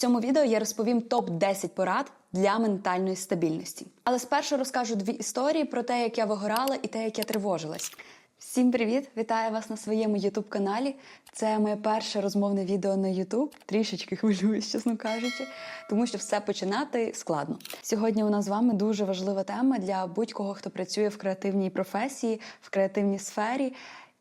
цьому відео я розповім топ 10 порад для ментальної стабільності. Але спершу розкажу дві історії про те, як я вигорала і те, як я тривожилась. Всім привіт! Вітаю вас на своєму youtube каналі. Це моє перше розмовне відео на YouTube. Трішечки хвилююсь, чесно кажучи, тому що все починати складно. Сьогодні у нас з вами дуже важлива тема для будь-кого, хто працює в креативній професії, в креативній сфері.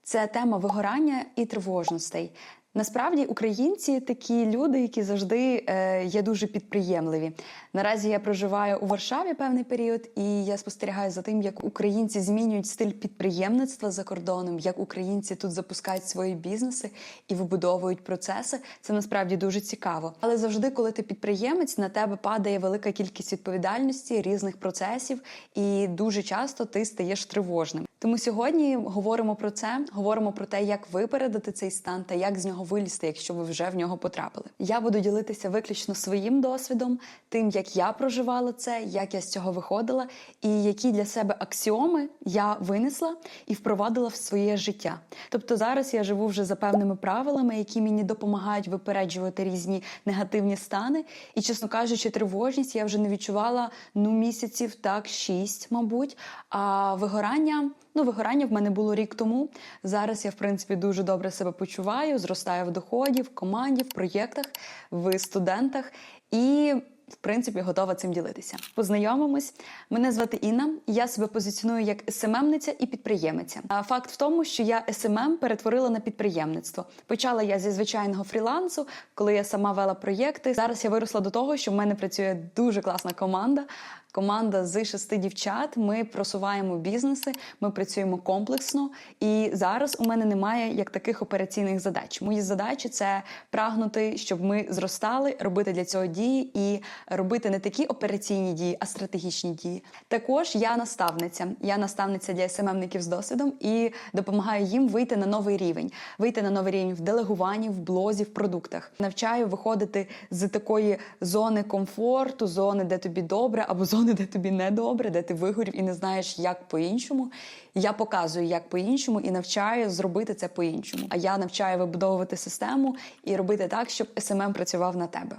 Це тема вигорання і тривожностей. Насправді українці такі люди, які завжди е, є дуже підприємливі. Наразі я проживаю у Варшаві певний період, і я спостерігаю за тим, як українці змінюють стиль підприємництва за кордоном, як українці тут запускають свої бізнеси і вибудовують процеси. Це насправді дуже цікаво. Але завжди, коли ти підприємець, на тебе падає велика кількість відповідальності, різних процесів, і дуже часто ти стаєш тривожним. Тому сьогодні говоримо про це, говоримо про те, як випередити цей стан та як з нього вилізти, якщо ви вже в нього потрапили. Я буду ділитися виключно своїм досвідом, тим, як я проживала це, як я з цього виходила, і які для себе аксіоми я винесла і впровадила в своє життя. Тобто зараз я живу вже за певними правилами, які мені допомагають випереджувати різні негативні стани. І, чесно кажучи, тривожність я вже не відчувала ну місяців так шість, мабуть. А вигорання. Ну, вигорання в мене було рік тому. Зараз я, в принципі, дуже добре себе почуваю, зростаю в доході, в команді, в проєктах, в студентах і. В принципі, готова цим ділитися. Познайомимось. Мене звати Інна. Я себе позиціоную як СММниця і підприємиця. А факт в тому, що я СММ перетворила на підприємництво. Почала я зі звичайного фрілансу, коли я сама вела проєкти. Зараз я виросла до того, що в мене працює дуже класна команда. Команда з шести дівчат. Ми просуваємо бізнеси, ми працюємо комплексно. І зараз у мене немає як таких операційних задач. Мої задачі це прагнути, щоб ми зростали, робити для цього дії і робити не такі операційні дії, а стратегічні дії. Також я наставниця. Я наставниця для СММників з досвідом і допомагаю їм вийти на новий рівень, вийти на новий рівень в делегуванні, в блозі, в продуктах. Навчаю виходити з такої зони комфорту, зони, де тобі добре, або зони, де тобі недобре, де ти вигорів і не знаєш, як по-іншому. Я показую, як по-іншому, і навчаю зробити це по-іншому. А я навчаю вибудовувати систему і робити так, щоб СММ працював на тебе.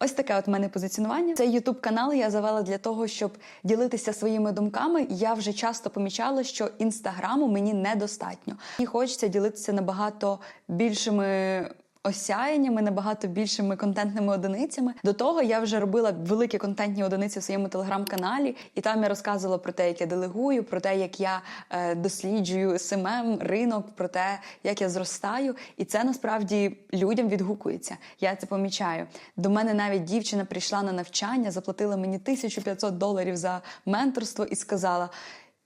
Ось таке от мене позиціонування. Цей ютуб канал я завела для того, щоб ділитися своїми думками. Я вже часто помічала, що інстаграму мені недостатньо. Мені хочеться ділитися набагато більшими. Осяяннями набагато більшими контентними одиницями. До того я вже робила великі контентні одиниці в своєму телеграм-каналі, і там я розказувала про те, як я делегую, про те, як я е, досліджую СММ, ринок, про те, як я зростаю. І це насправді людям відгукується. Я це помічаю. До мене навіть дівчина прийшла на навчання, заплатила мені 1500 доларів за менторство і сказала.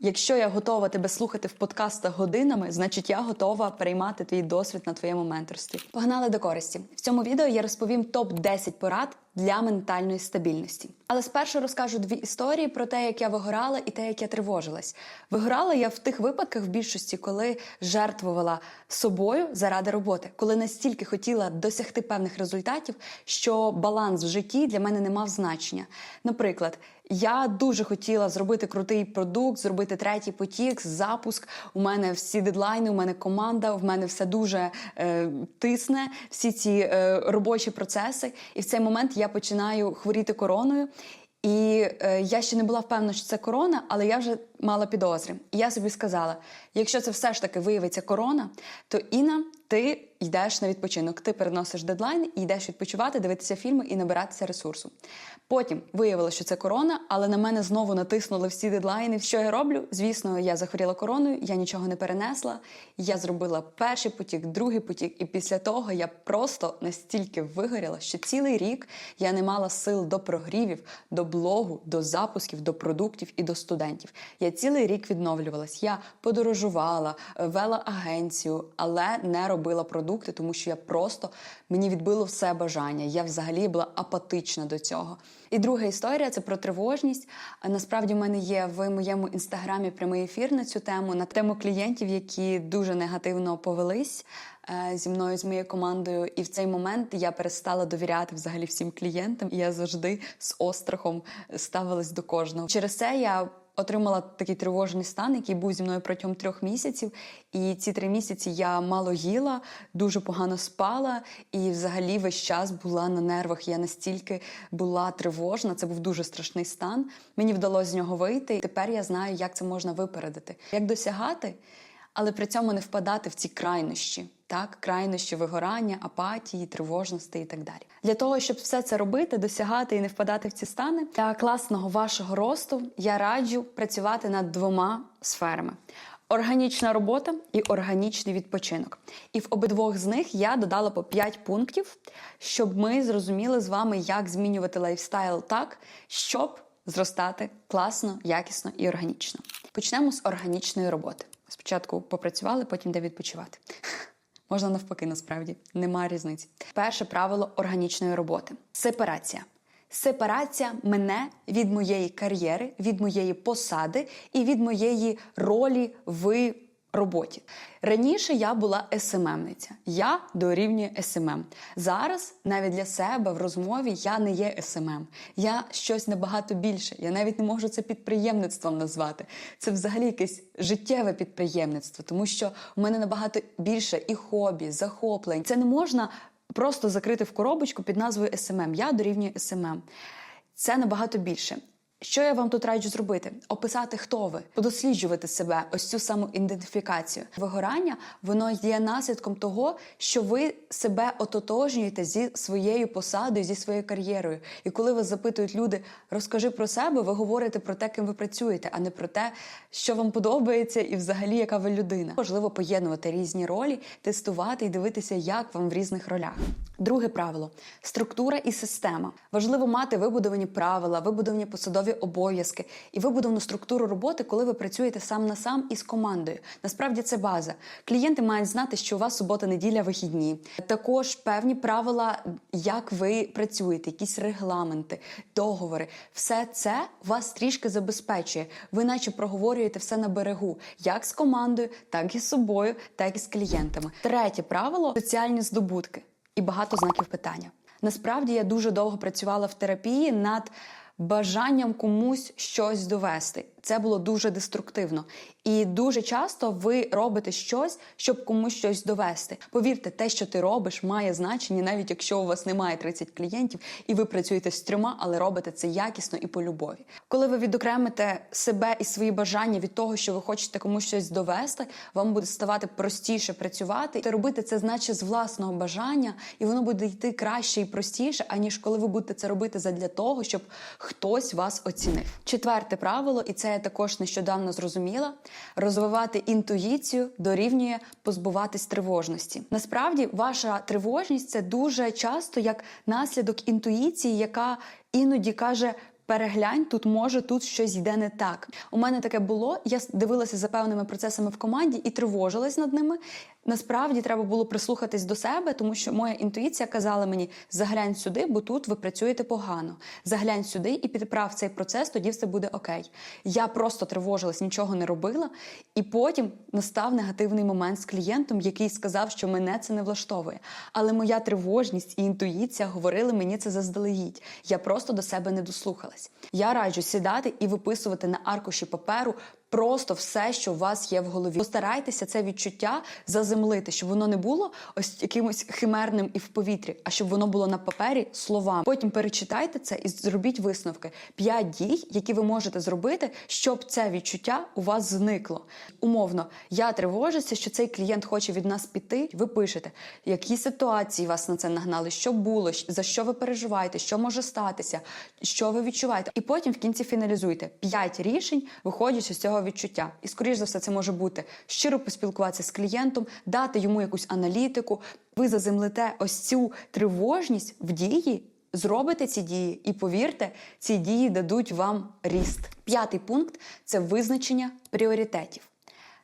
Якщо я готова тебе слухати в подкастах годинами, значить я готова переймати твій досвід на твоєму менторстві. Погнали до користі. В цьому відео я розповім топ 10 порад для ментальної стабільності. Але спершу розкажу дві історії про те, як я вигорала, і те, як я тривожилась. Вигорала я в тих випадках в більшості, коли жертвувала собою заради роботи, коли настільки хотіла досягти певних результатів, що баланс в житті для мене не мав значення. Наприклад. Я дуже хотіла зробити крутий продукт, зробити третій потік, запуск. У мене всі дедлайни, у мене команда, в мене все дуже е, тисне, всі ці е, робочі процеси. І в цей момент я починаю хворіти короною. І е, я ще не була впевнена, що це корона, але я вже мала підозри. І я собі сказала: якщо це все ж таки виявиться корона, то Інна, ти йдеш на відпочинок, ти переносиш дедлайн і йдеш відпочивати, дивитися фільми і набиратися ресурсу. Потім виявилося, що це корона, але на мене знову натиснули всі дедлайни. Що я роблю? Звісно, я захворіла короною, я нічого не перенесла. Я зробила перший потік, другий потік, і після того я просто настільки вигоріла, що цілий рік я не мала сил до прогрівів, до блогу, до запусків, до продуктів і до студентів. Я цілий рік відновлювалась. Я подорожувала, вела агенцію, але не робила продукти, тому що я просто мені відбило все бажання. Я взагалі була апатична до цього. І друга історія це про тривожність. Насправді в мене є в моєму інстаграмі прямий ефір на цю тему, на тему клієнтів, які дуже негативно повелись е, зі мною, з моєю командою. І в цей момент я перестала довіряти взагалі всім клієнтам, і я завжди з острахом ставилась до кожного. Через це я отримала такий тривожний стан, який був зі мною протягом трьох місяців. І ці три місяці я мало їла, дуже погано спала, і взагалі весь час була на нервах. Я настільки була тривожна. Це був дуже страшний стан. Мені вдалося з нього вийти. І тепер я знаю, як це можна випередити, як досягати, але при цьому не впадати в ці крайнощі. Так, крайнощі вигорання, апатії, тривожності і так далі. Для того, щоб все це робити, досягати і не впадати в ці стани, для класного вашого росту я раджу працювати над двома сферами: органічна робота і органічний відпочинок. І в обидвох з них я додала по 5 пунктів, щоб ми зрозуміли з вами, як змінювати лайфстайл так, щоб зростати класно, якісно і органічно. Почнемо з органічної роботи. Спочатку попрацювали, потім де відпочивати. Можна навпаки, насправді немає різниці. Перше правило органічної роботи сепарація. Сепарація мене від моєї кар'єри, від моєї посади і від моєї ролі в роботі. Раніше я була СММниця. Я дорівнюю СММ. Зараз навіть для себе в розмові я не є СММ. Я щось набагато більше. Я навіть не можу це підприємництвом назвати. Це взагалі якесь життєве підприємництво, тому що у мене набагато більше і хобі, захоплень. Це не можна просто закрити в коробочку під назвою СММ. Я дорівнюю СММ. Це набагато більше. Що я вам тут раджу зробити? Описати, хто ви, подосліджувати себе, ось цю саму ідентифікацію. Вигорання воно є наслідком того, що ви себе ототожнюєте зі своєю посадою, зі своєю кар'єрою. І коли вас запитують люди, розкажи про себе, ви говорите про те, ким ви працюєте, а не про те, що вам подобається, і взагалі яка ви людина. Важливо поєднувати різні ролі, тестувати і дивитися, як вам в різних ролях. Друге правило структура і система. Важливо мати вибудовані правила, вибудовані посадові обов'язки і вибудовану структуру роботи, коли ви працюєте сам на сам із командою. Насправді це база. Клієнти мають знати, що у вас субота, неділя, вихідні. Також певні правила, як ви працюєте, якісь регламенти, договори. Все це вас трішки забезпечує. Ви наче проговорюєте все на берегу, як з командою, так і з собою, так і з клієнтами. Третє правило соціальні здобутки і багато знаків питання. Насправді я дуже довго працювала в терапії над бажанням комусь щось довести. Це було дуже деструктивно. І дуже часто ви робите щось, щоб комусь щось довести. Повірте, те, що ти робиш, має значення, навіть якщо у вас немає 30 клієнтів, і ви працюєте з трьома, але робите це якісно і по любові. Коли ви відокремите себе і свої бажання від того, що ви хочете комусь щось довести, вам буде ставати простіше працювати. Та робити це значить з власного бажання, і воно буде йти краще і простіше, аніж коли ви будете це робити задля того, щоб хтось вас оцінив. Четверте правило, і це я також нещодавно зрозуміла: розвивати інтуїцію дорівнює позбуватись тривожності. Насправді, ваша тривожність це дуже часто як наслідок інтуїції, яка іноді каже. Переглянь, тут може тут щось йде не так. У мене таке було. Я дивилася за певними процесами в команді і тривожилась над ними. Насправді треба було прислухатись до себе, тому що моя інтуїція казала мені: заглянь сюди, бо тут ви працюєте погано. Заглянь сюди і підправ цей процес, тоді все буде окей. Я просто тривожилась, нічого не робила, і потім настав негативний момент з клієнтом, який сказав, що мене це не влаштовує. Але моя тривожність і інтуїція говорили мені це заздалегідь. Я просто до себе не дослухалась. Я раджу сідати і виписувати на аркуші паперу. Просто все, що у вас є в голові. Постарайтеся це відчуття заземлити, щоб воно не було ось якимось химерним і в повітрі, а щоб воно було на папері словами. Потім перечитайте це і зробіть висновки. П'ять дій, які ви можете зробити, щоб це відчуття у вас зникло. Умовно, я тривожуся, що цей клієнт хоче від нас піти. Ви пишете, які ситуації вас на це нагнали, що було, за що ви переживаєте, що може статися, що ви відчуваєте. І потім в кінці фіналізуйте п'ять рішень, виходячи з цього відчуття. І, скоріш за все, це може бути щиро поспілкуватися з клієнтом, дати йому якусь аналітику. Ви заземлите ось цю тривожність в дії. Зробите ці дії, і повірте, ці дії дадуть вам ріст. П'ятий пункт це визначення пріоритетів.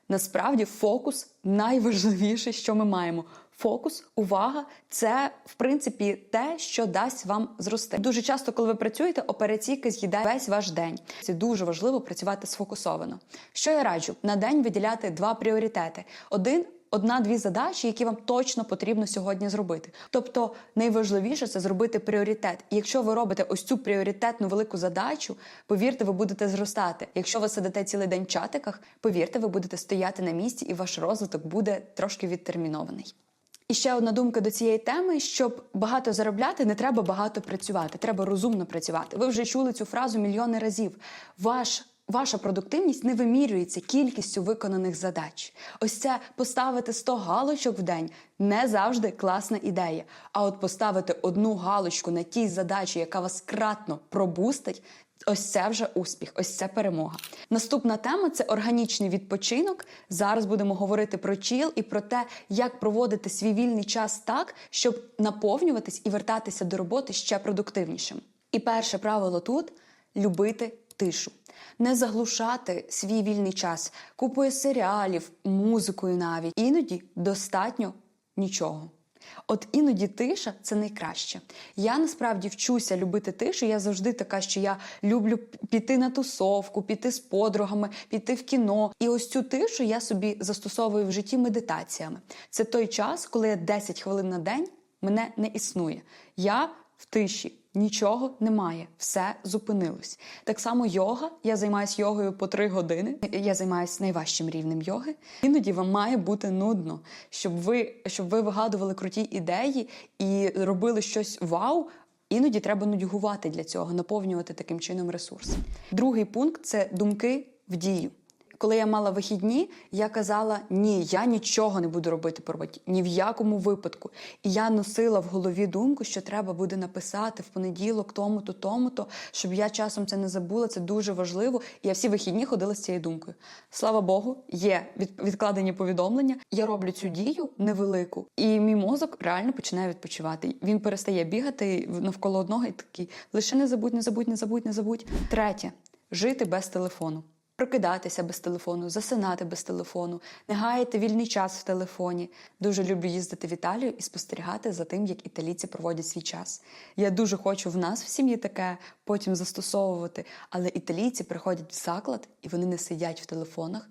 Насправді, фокус найважливіше, що ми маємо. Фокус, увага це в принципі те, що дасть вам зрости. Дуже часто, коли ви працюєте, операційка з'їдає весь ваш день. Це дуже важливо працювати сфокусовано. Що я раджу на день виділяти два пріоритети: один одна-дві задачі, які вам точно потрібно сьогодні зробити. Тобто найважливіше це зробити пріоритет. І якщо ви робите ось цю пріоритетну велику задачу, повірте, ви будете зростати. Якщо ви сидите цілий день в чатиках, повірте, ви будете стояти на місці, і ваш розвиток буде трошки відтермінований. І ще одна думка до цієї теми: щоб багато заробляти, не треба багато працювати, треба розумно працювати. Ви вже чули цю фразу мільйони разів. Ваш Ваша продуктивність не вимірюється кількістю виконаних задач. Ось це поставити 100 галочок в день не завжди класна ідея. А от поставити одну галочку на тій задачі, яка вас кратно пробустить. Ось це вже успіх, ось це перемога. Наступна тема це органічний відпочинок. Зараз будемо говорити про чіл і про те, як проводити свій вільний час так, щоб наповнюватись і вертатися до роботи ще продуктивнішим. І перше правило тут любити тишу, не заглушати свій вільний час, купою серіалів, музикою навіть. Іноді достатньо нічого. От іноді тиша це найкраще. Я насправді вчуся любити тишу. Я завжди така, що я люблю піти на тусовку, піти з подругами, піти в кіно. І ось цю тишу я собі застосовую в житті медитаціями. Це той час, коли я 10 хвилин на день мене не існує. Я в тиші. Нічого немає, все зупинилось. Так само йога. Я займаюся йогою по три години. Я займаюся найважчим рівнем йоги. Іноді вам має бути нудно, щоб ви щоб ви вигадували круті ідеї і робили щось вау. Іноді треба нудьгувати для цього, наповнювати таким чином ресурс. Другий пункт це думки в дію. Коли я мала вихідні, я казала: ні, я нічого не буду робити по роботі, ні в якому випадку. І я носила в голові думку, що треба буде написати в понеділок тому-то, тому-то, щоб я часом це не забула. Це дуже важливо. І я всі вихідні ходила з цією думкою. Слава Богу, є відкладені повідомлення. Я роблю цю дію невелику, і мій мозок реально починає відпочивати. Він перестає бігати навколо одного і такий: лише не забудь, не забудь, не забудь, не забудь. Третє жити без телефону. Прокидатися без телефону, засинати без телефону, не гаяти вільний час в телефоні. Дуже люблю їздити в Італію і спостерігати за тим, як італійці проводять свій час. Я дуже хочу в нас в сім'ї таке потім застосовувати, але італійці приходять в заклад і вони не сидять в телефонах,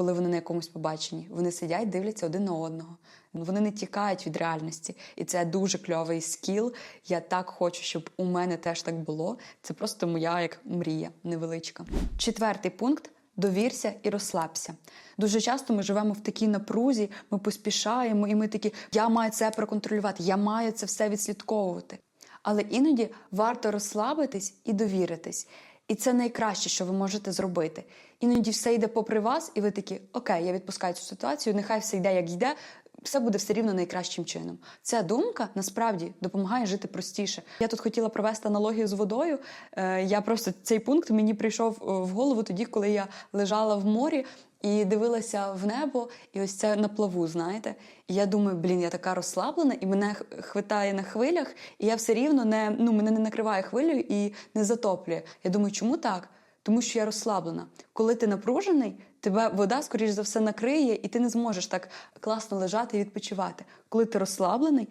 коли вони на якомусь побаченні. Вони сидять, дивляться один на одного. Вони не тікають від реальності, і це дуже кльовий скіл. Я так хочу, щоб у мене теж так було. Це просто моя як мрія невеличка. Четвертий пункт. Довірся і розслабся. Дуже часто ми живемо в такій напрузі, ми поспішаємо, і ми такі, я маю це проконтролювати, я маю це все відслідковувати. Але іноді варто розслабитись і довіритись. І це найкраще, що ви можете зробити. Іноді все йде попри вас, і ви такі, окей, я відпускаю цю ситуацію, нехай все йде, як йде. Все буде все рівно найкращим чином. Ця думка насправді допомагає жити простіше. Я тут хотіла провести аналогію з водою. Е, Я просто цей пункт мені прийшов е, в голову тоді, коли я лежала в морі і дивилася в небо, і ось це на плаву, знаєте. І я думаю, блін, я така розслаблена, і мене хвитає на хвилях, і я все рівно не ну мене не накриває хвилею і не затоплює. Я думаю, чому так? Тому що я розслаблена. Коли ти напружений, тебе вода, скоріш за все, накриє, і ти не зможеш так класно лежати і відпочивати. Коли ти розслаблений,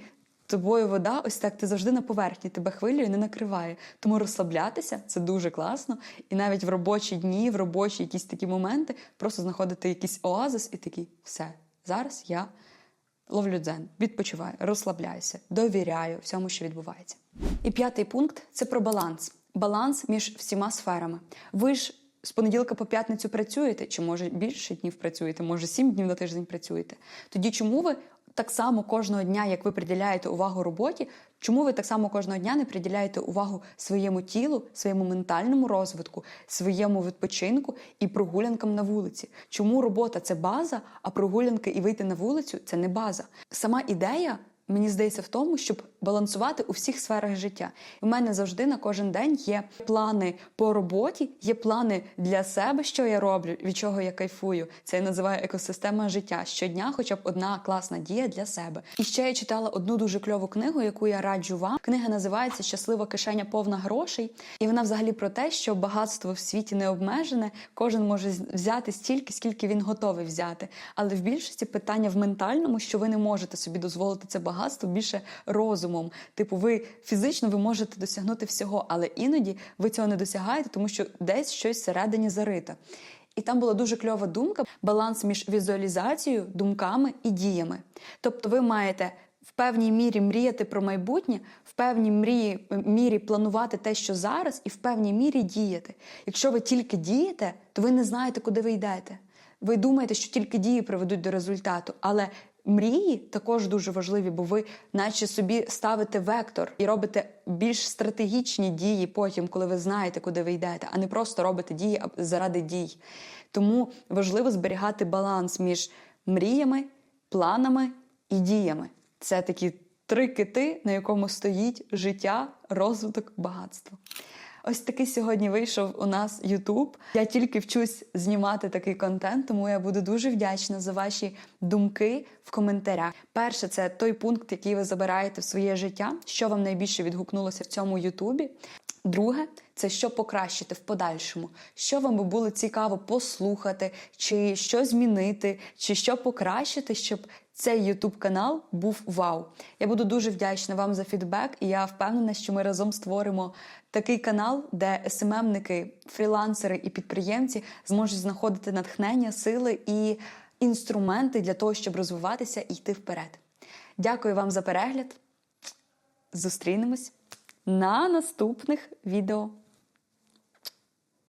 тобою вода, ось так ти завжди на поверхні, тебе хвилею не накриває. Тому розслаблятися це дуже класно. І навіть в робочі дні, в робочі якісь такі моменти, просто знаходити якийсь оазис і такий, все, зараз я ловлю дзен, відпочиваю, розслабляюся, довіряю всьому, що відбувається. І п'ятий пункт це про баланс. Баланс між всіма сферами. Ви ж з понеділка по п'ятницю працюєте, чи може більше днів працюєте, може сім днів на тиждень працюєте. Тоді чому ви так само кожного дня, як ви приділяєте увагу роботі, чому ви так само кожного дня не приділяєте увагу своєму тілу, своєму ментальному розвитку, своєму відпочинку і прогулянкам на вулиці? Чому робота це база, а прогулянки і вийти на вулицю це не база? Сама ідея. Мені здається в тому, щоб балансувати у всіх сферах життя. В мене завжди на кожен день є плани по роботі, є плани для себе, що я роблю, від чого я кайфую. Це я називаю екосистема життя. Щодня, хоча б одна класна дія для себе. І ще я читала одну дуже кльову книгу, яку я раджу вам. Книга називається Щаслива кишеня повна грошей. І вона взагалі про те, що багатство в світі не обмежене, кожен може взяти стільки, скільки він готовий взяти. Але в більшості питання в ментальному, що ви не можете собі дозволити це багатство більше розумом. Типу, ви фізично ви можете досягнути всього, але іноді ви цього не досягаєте, тому що десь щось всередині зарито. і там була дуже кльова думка: баланс між візуалізацією, думками і діями. Тобто, ви маєте в певній мірі мріяти про майбутнє, в певній мрії, мірі планувати те, що зараз, і в певній мірі діяти. Якщо ви тільки дієте, то ви не знаєте, куди ви йдете. Ви думаєте, що тільки дії приведуть до результату, але мрії також дуже важливі, бо ви, наче собі, ставите вектор і робите більш стратегічні дії потім, коли ви знаєте, куди ви йдете, а не просто робите дії заради дій. Тому важливо зберігати баланс між мріями, планами і діями. Це такі три кити, на якому стоїть життя, розвиток, багатство. Ось такий сьогодні вийшов у нас Ютуб. Я тільки вчусь знімати такий контент, тому я буду дуже вдячна за ваші думки в коментарях. Перше, це той пункт, який ви забираєте в своє життя, що вам найбільше відгукнулося в цьому Ютубі. Друге, це що покращити в подальшому, що вам би було цікаво послухати, чи що змінити, чи що покращити, щоб цей YouTube канал був вау. Я буду дуже вдячна вам за фідбек, і я впевнена, що ми разом створимо такий канал, де СММники, фрілансери і підприємці зможуть знаходити натхнення, сили і інструменти для того, щоб розвиватися і йти вперед. Дякую вам за перегляд. Зустрінемось на наступних відео.